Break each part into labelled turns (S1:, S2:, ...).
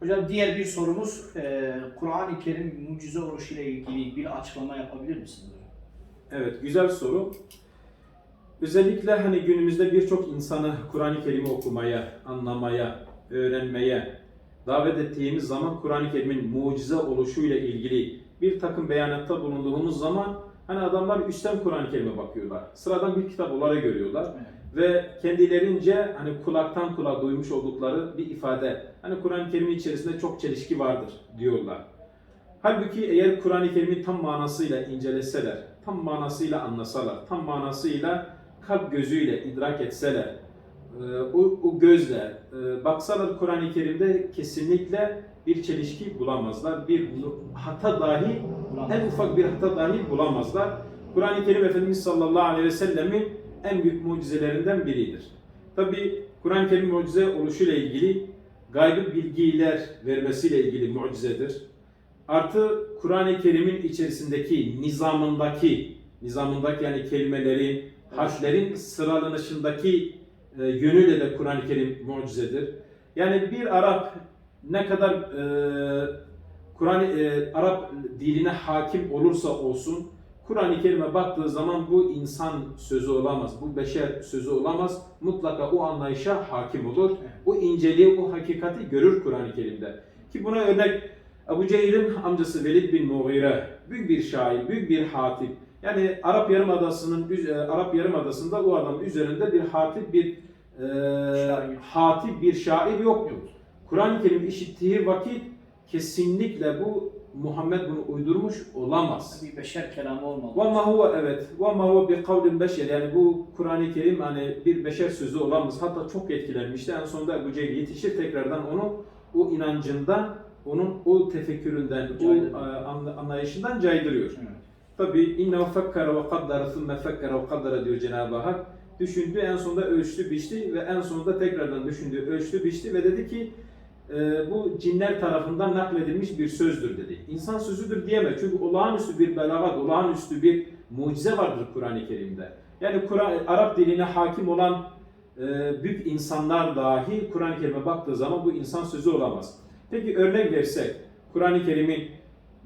S1: Hocam diğer bir sorumuz e, Kur'an-ı Kerim mucize oluşu ile ilgili bir açıklama yapabilir misiniz hocam?
S2: Evet, güzel soru. Özellikle hani günümüzde birçok insanı Kur'an-ı Kerim'i okumaya, anlamaya, öğrenmeye davet ettiğimiz zaman Kur'an-ı Kerim'in mucize oluşuyla ilgili bir takım beyanatta bulunduğumuz zaman hani adamlar üstten Kur'an-ı Kerim'e bakıyorlar. Sıradan bir kitap olarak görüyorlar
S1: Evet.
S2: Ve kendilerince hani kulaktan kulağa duymuş oldukları bir ifade. Hani Kur'an-ı Kerim'in içerisinde çok çelişki vardır diyorlar. Halbuki eğer Kur'an-ı Kerim'i tam manasıyla inceleseler, tam manasıyla anlasalar, tam manasıyla kalp gözüyle idrak etseler, e, o, o gözle e, baksalar Kur'an-ı Kerim'de kesinlikle bir çelişki bulamazlar. Bir hata dahi, en ufak bir hata dahi bulamazlar. Kur'an-ı Kerim Efendimiz sallallahu aleyhi ve sellemin en büyük mucizelerinden biridir. Tabi Kur'an-ı Kerim mucize oluşuyla ilgili gaybı bilgiler vermesiyle ilgili mucizedir. Artı Kur'an-ı Kerim'in içerisindeki nizamındaki nizamındaki yani kelimelerin, harflerin sıralanışındaki e, yönüyle de Kur'an-ı Kerim mucizedir. Yani bir Arap ne kadar e, Kur'an e, Arap diline hakim olursa olsun Kur'an-ı Kerim'e baktığı zaman bu insan sözü olamaz, bu beşer sözü olamaz. Mutlaka o anlayışa hakim olur. O inceliği, o hakikati görür Kur'an-ı Kerim'de. Ki buna örnek Ebu Cehil'in amcası Velid bin Mughire, büyük bir şair, büyük bir hatip. Yani Arap Yarımadası'nın e, Arap Yarımadası'nda o adam üzerinde bir hatip, bir e, hatip, bir şair yoktu. Kur'an-ı Kerim işittiği vakit kesinlikle bu Muhammed bunu uydurmuş olamaz.
S1: Bir beşer kelamı olmalı.
S2: Ve ma huve evet. Ve ma huve bi kavlin beşer. Yani bu Kur'an-ı Kerim hani bir beşer sözü olamaz. Hatta çok etkilenmişti. En sonunda Ebu Cehil yetişir tekrardan onu o inancından, onun o tefekküründen, o
S1: Caydırıyor.
S2: e, anla- anlayışından caydırıyor.
S1: Evet.
S2: Tabi inne fekkere ve kaddara thumme fekkere ve kaddara diyor Cenab-ı Hak. Düşündü en sonunda ölçtü biçti ve en sonunda tekrardan düşündü ölçtü biçti ve dedi ki e, bu cinler tarafından nakledilmiş bir sözdür dedi. İnsan sözüdür diyemez çünkü olağanüstü bir belagat, olağanüstü bir mucize vardır Kur'an-ı Kerim'de. Yani Kur'an Arap diline hakim olan e, büyük insanlar dahi Kur'an-ı Kerim'e baktığı zaman bu insan sözü olamaz. Peki örnek versek Kur'an-ı Kerim'in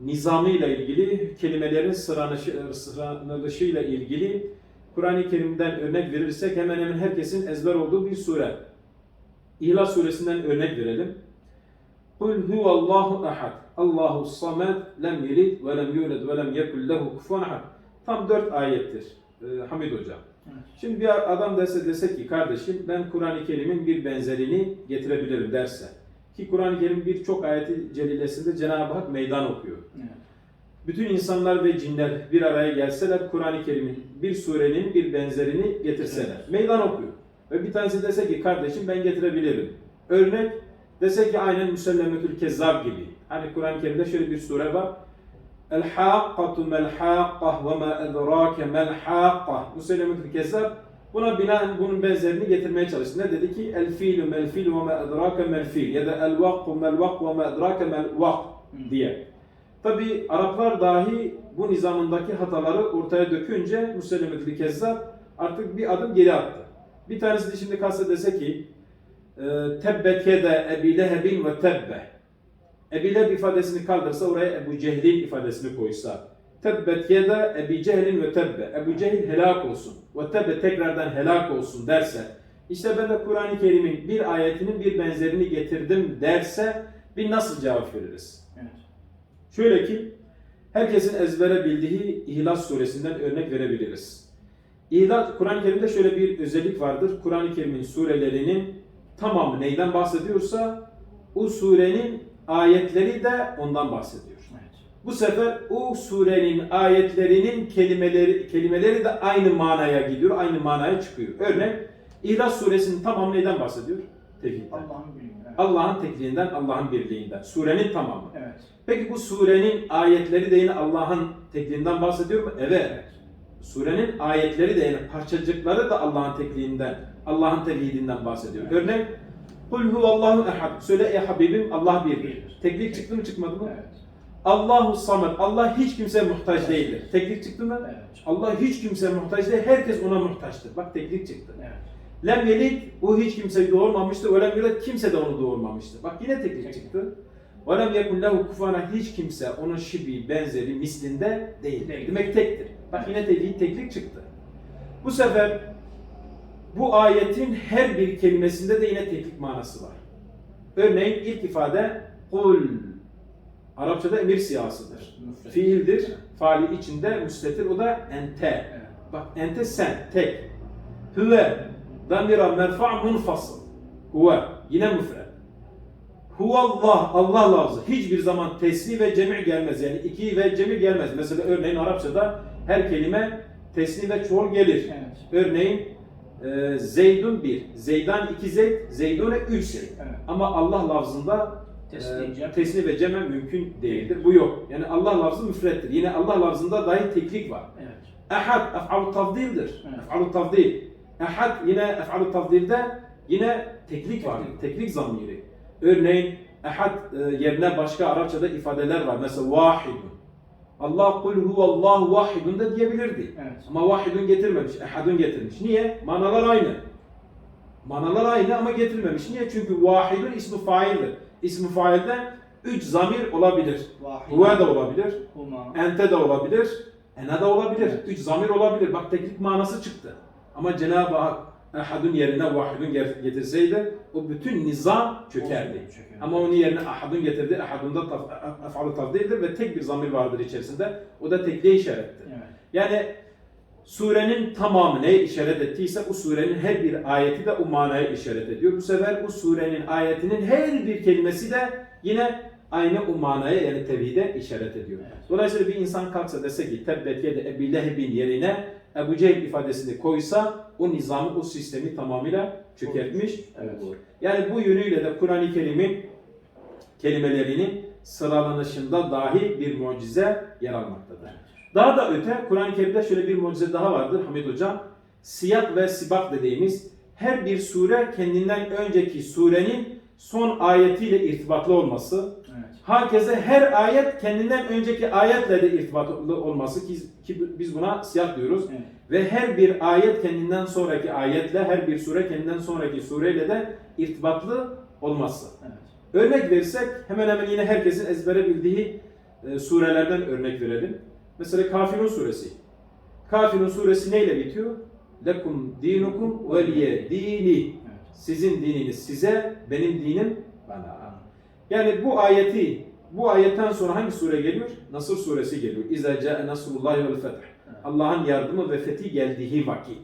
S2: nizamıyla ilgili, kelimelerin sıranışı, sıranılışıyla ilgili Kur'an-ı Kerim'den örnek verirsek hemen hemen herkesin ezber olduğu bir sure. İhlas suresinden örnek verelim. Kul huvallahu ahad. Allahu samed. Lem yelid ve lem yulad ve lem yekul lehu kufuven ahad. Tam dört ayettir. Ee, Hamid.
S1: Evet.
S2: Şimdi bir adam dese, dese ki kardeşim ben Kur'an-ı Kerim'in bir benzerini getirebilirim derse. Ki Kur'an-ı Kerim birçok ayeti celilesinde Cenab-ı Hak meydan okuyor.
S1: Evet.
S2: Bütün insanlar ve cinler bir araya gelseler Kur'an-ı Kerim'in bir surenin bir benzerini getirseler. Meydan okuyor. Ve bir tanesi dese ki kardeşim ben getirebilirim. Örnek dese ki aynen Müsellemetül Kezzab gibi. Hani Kur'an-ı Kerim'de şöyle bir sure var. El haqqatu mel haqqah ve ma edrake mel haqqah. Müsellemetül Kezzab buna binaen bunun benzerini getirmeye çalıştı. Ne dedi ki? El fiilu mel fiilu ve ma edrake mel fiil. Ya da el vakku mel vakku ve ma edrake mel vak diye. Tabi Araplar dahi bu nizamındaki hataları ortaya dökünce Müsellemetül Kezzab artık bir adım geri attı. Bir tanesi de şimdi kalsa dese ki tebbet yede Ebi Lehebin ve tebbe. Ebi Leheb ifadesini kaldırsa oraya Ebu Cehil'in ifadesini koysa. Tebbet yede Ebi Cehil'in ve tebbe. Ebu Cehil helak olsun. Ve tebbe tekrardan helak olsun derse. İşte ben de Kur'an-ı Kerim'in bir ayetinin bir benzerini getirdim derse bir nasıl cevap veririz?
S1: Evet.
S2: Şöyle ki, herkesin ezbere bildiği İhlas suresinden örnek verebiliriz. İhlas, Kur'an-ı Kerim'de şöyle bir özellik vardır. Kur'an-ı Kerim'in surelerinin tamamı neyden bahsediyorsa, o surenin ayetleri de ondan bahsediyor.
S1: Evet.
S2: Bu sefer o surenin ayetlerinin kelimeleri kelimeleri de aynı manaya gidiyor, aynı manaya çıkıyor. Örnek, İhlas suresinin tamamı neyden bahsediyor? Tevhidden.
S1: Allah'ın bilimi. Evet.
S2: Allah'ın tekliğinden, Allah'ın birliğinden. Surenin tamamı.
S1: Evet.
S2: Peki bu surenin ayetleri de yine Allah'ın tekliğinden bahsediyor mu? Evet. Surenin ayetleri de yani parçacıkları da Allah'ın tekliğinden, Allah'ın tevhidinden bahsediyor. Örnek Kul huvallahu ehad. Söyle ey Habibim Allah birdir. Teklik çıktı mı çıkmadı mı?
S1: Evet.
S2: Allahu samet. Allah hiç kimseye muhtaç değildir. Teklik çıktı mı?
S1: Evet.
S2: Allah hiç kimseye muhtaç değil. Herkes ona muhtaçtır. Bak teklik çıktı.
S1: Evet.
S2: Lem yelid o hiç kimse doğurmamıştı. Ve lem yulad kimse de onu doğurmamıştı. Bak yine teklik çıktı. Ve lem yekun lehu kufana hiç kimse onun şibi benzeri mislinde değil.
S1: Değil.
S2: Demek tektir. Bak yine teklik, teklik çıktı. Bu sefer bu ayetin her bir kelimesinde de yine teklik manası var. Örneğin ilk ifade kul. Arapçada emir siyasıdır.
S1: Müfret.
S2: Fiildir. Faali içinde müstetir. O da ente.
S1: Evet.
S2: Bak ente sen, tek. Huve, damira merfa munfasıl. Huve, yine müfred. Huvallah, Allah lafzı. Hiçbir zaman tesni ve cemi gelmez. Yani iki ve cemi gelmez. Mesela örneğin Arapçada her kelime tesni ve çoğul gelir.
S1: Evet.
S2: Örneğin e, Zeydun bir, Zeydan iki Zeyd, Zeydune üç Zeyd.
S1: Evet.
S2: Ama Allah lafzında
S1: Tesni,
S2: e, tesni ve ceme mümkün değildir. Bu yok. Yani Allah lafzı müfrettir. Yine Allah lafzında dahi teklik var.
S1: Evet.
S2: Ehad ef'alu tafdildir.
S1: Evet.
S2: Ef'alu tafdil. Ehad yine ef'alu tafdilde yine teklik var.
S1: Teklik.
S2: Teklik zamiri. Örneğin ehad e, yerine başka Arapçada ifadeler var. Mesela vahidun. Allah kul huvallahu vahidun da diyebilirdi.
S1: Evet.
S2: Ama vahidun getirmemiş. Ehadun getirmiş. Niye? Manalar aynı. Manalar aynı ama getirmemiş. Niye? Çünkü vahidun ismi faildir. İsmi failden üç zamir olabilir. Huve de olabilir.
S1: Huma.
S2: Ente de olabilir, ene de olabilir.
S1: Evet.
S2: Üç zamir olabilir. Bak teknik manası çıktı. Ama Cenab-ı Hak ehadun yerine vahidun getirseydi o bütün nizam çökerdi. Ama onun yerine ahadun getirdi. Ahadun da taf, ef'alu tafdildir ve tek bir zamir vardır içerisinde. O da tekliğe işarettir.
S1: Evet.
S2: Yani surenin tamamı neye işaret ettiyse o surenin her bir ayeti de o manaya işaret ediyor. Bu sefer bu surenin ayetinin her bir kelimesi de yine aynı o manaya yani tevhide işaret ediyor.
S1: Evet.
S2: Dolayısıyla bir insan kalksa dese ki tebbet yede Ebi Leheb'in yerine Ebu Cehil ifadesini koysa o nizamı, o sistemi tamamıyla çökertmiş
S1: Evet.
S2: Yani bu yönüyle de Kur'an-ı Kerim'in kelimelerinin sıralanışında dahi bir mucize yer almaktadır. Daha da öte Kur'an-ı Kerim'de şöyle bir mucize daha vardır Hamid Hocam. Siyak ve sibak dediğimiz her bir sure kendinden önceki surenin son ayetiyle irtibatlı olması. Herkese her ayet kendinden önceki ayetle de irtibatlı olması ki, ki biz buna siyah diyoruz.
S1: Evet.
S2: Ve her bir ayet kendinden sonraki ayetle, her bir sure kendinden sonraki sureyle de irtibatlı olması.
S1: Evet.
S2: Örnek verirsek hemen hemen yine herkesin ezbere bildiği e, surelerden örnek verelim. Mesela Kafirun suresi. Kafirun suresi neyle bitiyor? Lekum dinukum veliye dini. Sizin dininiz size, benim dinim bana. Yani bu ayeti, bu ayetten sonra hangi sure geliyor? Nasır suresi geliyor. İza ca'e nasrullahi vel feth. Allah'ın yardımı ve fethi geldiği vakit.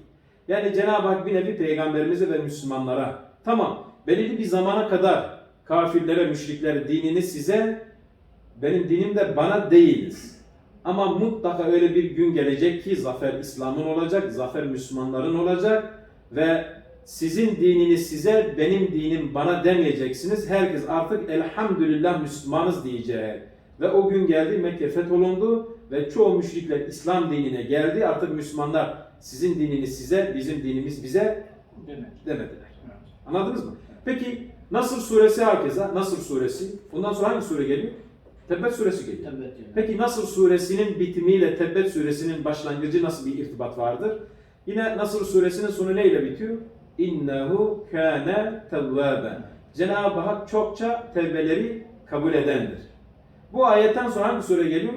S2: Yani Cenab-ı Hak bir nevi peygamberimize ve Müslümanlara tamam belirli bir zamana kadar kafirlere, müşriklere dinini size benim dinim de bana değiliz. Ama mutlaka öyle bir gün gelecek ki zafer İslam'ın olacak, zafer Müslümanların olacak ve sizin dininiz size, benim dinim bana demeyeceksiniz. Herkes artık elhamdülillah Müslümanız diyecek. Ve o gün geldi Mekke fetholundu ve çoğu müşrikler İslam dinine geldi. Artık Müslümanlar sizin dininiz size, bizim dinimiz bize
S1: Demek.
S2: demediler.
S1: Evet.
S2: Anladınız mı? Peki Nasır suresi herkese, Nasır suresi. Ondan sonra hangi sure geliyor? Tebbet suresi geliyor.
S1: Tebbet yani.
S2: Peki Nasır suresinin bitimiyle Tebbet suresinin başlangıcı nasıl bir irtibat vardır? Yine Nasır suresinin sonu neyle bitiyor? İnnehu kâne tevvâben. Cenab-ı Hak çokça tevbeleri kabul edendir. Bu ayetten sonra hangi sure geliyor?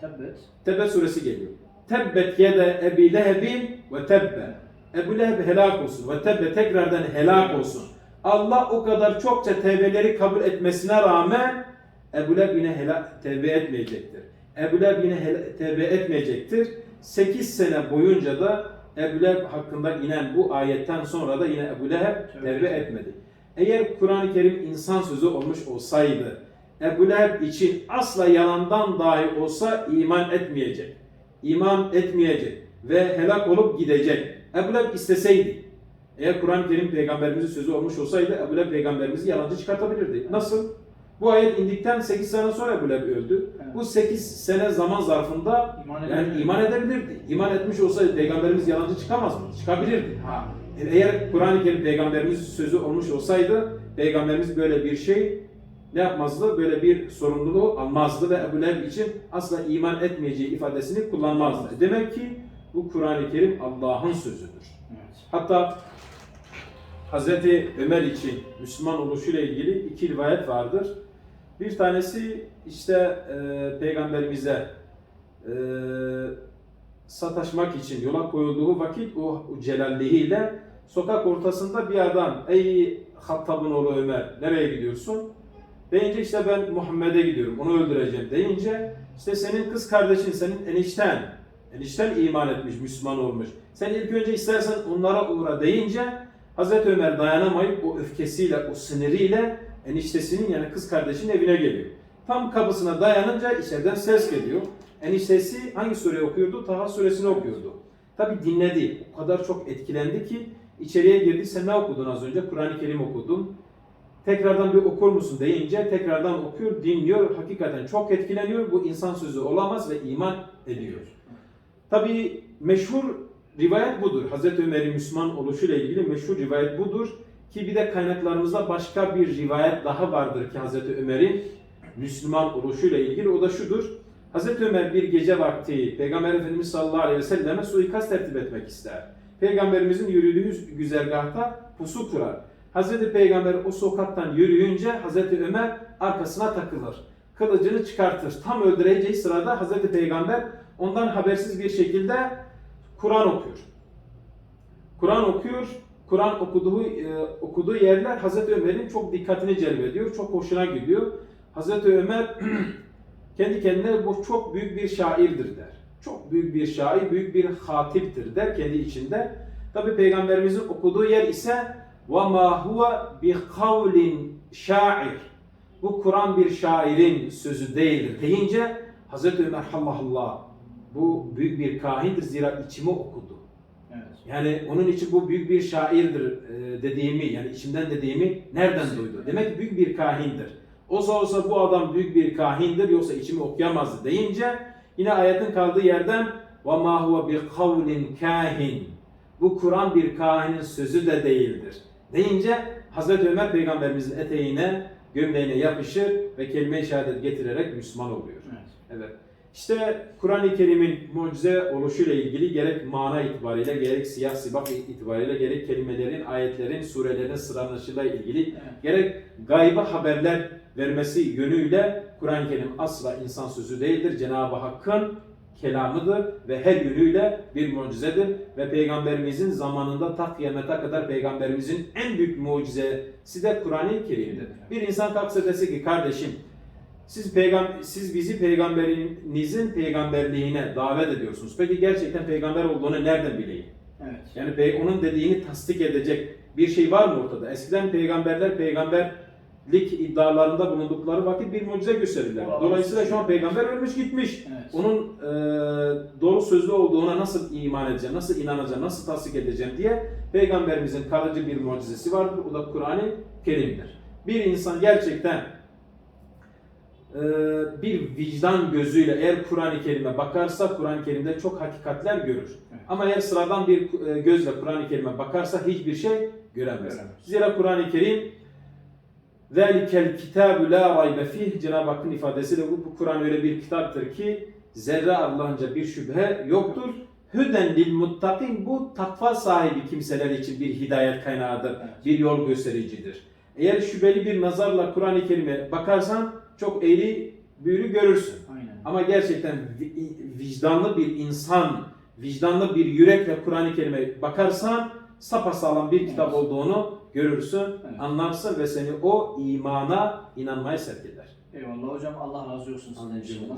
S1: Tebbet.
S2: Tebbet suresi geliyor. Tebbet yede Ebi Lehebin ve tebbe. Ebu Leheb helak olsun ve tebbe tekrardan helak olsun. Allah o kadar çokça tevbeleri kabul etmesine rağmen Ebu Leheb yine helak, tevbe etmeyecektir. Ebu Leheb yine hela- tevbe etmeyecektir. 8 sene boyunca da Ebu Leheb hakkında inen bu ayetten sonra da yine Ebu Leheb tevbe etmedi. Eğer Kur'an-ı Kerim insan sözü olmuş olsaydı Ebu Leheb için asla yalandan dahi olsa iman etmeyecek. İman etmeyecek ve helak olup gidecek. Ebu Leheb isteseydi, eğer Kur'an-ı Kerim peygamberimizin sözü olmuş olsaydı Ebu Leheb peygamberimizi yalancı çıkartabilirdi. Nasıl? Bu ayet indikten 8 sene sonra Leheb öldü.
S1: Evet.
S2: Bu 8 sene zaman zarfında
S1: İman
S2: yani
S1: edebilirdi.
S2: iman edebilirdi. İman etmiş olsaydı peygamberimiz yalancı çıkamaz mı? Çıkabilirdi. Ha. Eğer Kur'an-ı Kerim peygamberimizin sözü olmuş olsaydı peygamberimiz böyle bir şey ne yapmazdı? Böyle bir sorumluluğu almazdı ve Ebu Leheb için asla iman etmeyeceği ifadesini kullanmazdı. Demek ki bu Kur'an-ı Kerim Allah'ın sözüdür.
S1: Evet.
S2: Hatta Hazreti Ömer için Müslüman oluşuyla ilgili iki rivayet vardır. Bir tanesi işte e, peygamberimize e, sataşmak için yola koyulduğu vakit o, o celalliğiyle sokak ortasında bir adam ey Hattab'ın oğlu Ömer nereye gidiyorsun? Deyince işte ben Muhammed'e gidiyorum onu öldüreceğim deyince işte senin kız kardeşin senin enişten enişten iman etmiş Müslüman olmuş. Sen ilk önce istersen onlara uğra deyince Hazreti Ömer dayanamayıp o öfkesiyle o siniriyle eniştesinin yani kız kardeşinin evine geliyor. Tam kapısına dayanınca içeriden ses geliyor. Eniştesi hangi sureyi okuyordu? Taha suresini okuyordu. Tabi dinledi. O kadar çok etkilendi ki içeriye girdi. Sen ne okudun az önce? Kur'an-ı Kerim okudum. Tekrardan bir okur musun deyince tekrardan okuyor, dinliyor. Hakikaten çok etkileniyor. Bu insan sözü olamaz ve iman ediyor. Tabi meşhur rivayet budur. Hazreti Ömer'in Müslüman oluşuyla ilgili meşhur rivayet budur. Ki bir de kaynaklarımızda başka bir rivayet daha vardır ki Hazreti Ömer'in Müslüman oluşuyla ilgili. O da şudur. Hazreti Ömer bir gece vakti Peygamber Efendimiz sallallahu aleyhi ve selleme suikast tertip etmek ister. Peygamberimizin yürüdüğü güzergahta pusu kurar. Hazreti Peygamber o sokaktan yürüyünce Hazreti Ömer arkasına takılır. Kılıcını çıkartır. Tam öldüreceği sırada Hazreti Peygamber ondan habersiz bir şekilde Kur'an okuyor. Kur'an okuyor. Kur'an okuduğu e, okuduğu yerler Hazreti Ömer'in çok dikkatini celbediyor. Çok hoşuna gidiyor. Hazreti Ömer kendi kendine bu çok büyük bir şairdir der. Çok büyük bir şair, büyük bir hatiptir der kendi içinde. Tabi Peygamberimizin okuduğu yer ise وَمَا هُوَ بِقَوْلٍ şair. Bu Kur'an bir şairin sözü değildir deyince Hazreti Ömer Allah Allah bu büyük bir kahindir zira içimi okudu. Yani onun için bu büyük bir şairdir e, dediğimi yani içimden dediğimi nereden duydu? Demek büyük bir kahindir. Olsa olsa bu adam büyük bir kahindir yoksa içimi okuyamazdı deyince yine ayetin kaldığı yerden ve ma huve bi kahin. Bu Kur'an bir kahinin sözü de değildir. Deyince Hazreti Ömer peygamberimizin eteğine, gömleğine yapışır ve kelime-i şehadet getirerek Müslüman oluyor.
S1: Evet.
S2: evet. İşte Kur'an-ı Kerim'in mucize oluşuyla ilgili gerek mana itibariyle, gerek siyah sibak itibariyle, gerek kelimelerin, ayetlerin, surelerin sıralanışıyla ilgili,
S1: Evet.
S2: gerek gayba haberler vermesi yönüyle Kur'an-ı Kerim asla insan sözü değildir. Cenab-ı Hakk'ın kelamıdır ve her yönüyle bir mucizedir ve Peygamberimizin zamanında ta kıyamete kadar Peygamberimizin en büyük mucizesi de Kur'an-ı Kerim'dir. Bir insan kalksa dese ki kardeşim siz peygam siz bizi peygamberinizin peygamberliğine davet ediyorsunuz. Peki gerçekten peygamber olduğunu nereden bileyim?
S1: Evet.
S2: Yani onun dediğini tasdik edecek bir şey var mı ortada? Eskiden peygamberler peygamberlik iddialarında bulundukları vakit bir mucize gösterirler. Dolayısıyla şu an peygamber ölmüş gitmiş.
S1: Evet.
S2: Onun e, doğru sözlü olduğuna nasıl iman edeceğim, nasıl inanacağım, nasıl tasdik edeceğim diye peygamberimizin kalıcı bir mucizesi vardır. O da Kur'an-ı Kerim'dir. Bir insan gerçekten bir vicdan gözüyle eğer Kur'an-ı Kerim'e bakarsa Kur'an-ı Kerim'de çok hakikatler görür.
S1: Evet.
S2: Ama eğer sıradan bir e, gözle Kur'an-ı Kerim'e bakarsa hiçbir şey göremez.
S1: Göremez.
S2: Zira Kur'an-ı Kerim ذَلِكَ الْكِتَابُ لَا رَيْبَ فِيهِ Cenab-ı Hakk'ın ifadesiyle bu, bu Kur'an öyle bir kitaptır ki zerre Allah'ınca bir şüphe yoktur. Hüden lil muttakin bu takva sahibi kimseler için bir hidayet kaynağıdır,
S1: Evet.
S2: bir yol göstericidir. Eğer şüpheli bir nazarla Kur'an-ı Kerim'e bakarsan çok eğri büğrü görürsün.
S1: Aynen.
S2: Ama gerçekten vi- vicdanlı bir insan, vicdanlı bir yürekle Kur'an-ı Kerim'e bakarsan sapasağlam bir kitap
S1: Evet.
S2: olduğunu görürsün,
S1: Evet.
S2: anlarsın ve seni o imana inanmaya sevk eder.
S1: Eyvallah hocam. Allah razı olsun sizden inşallah.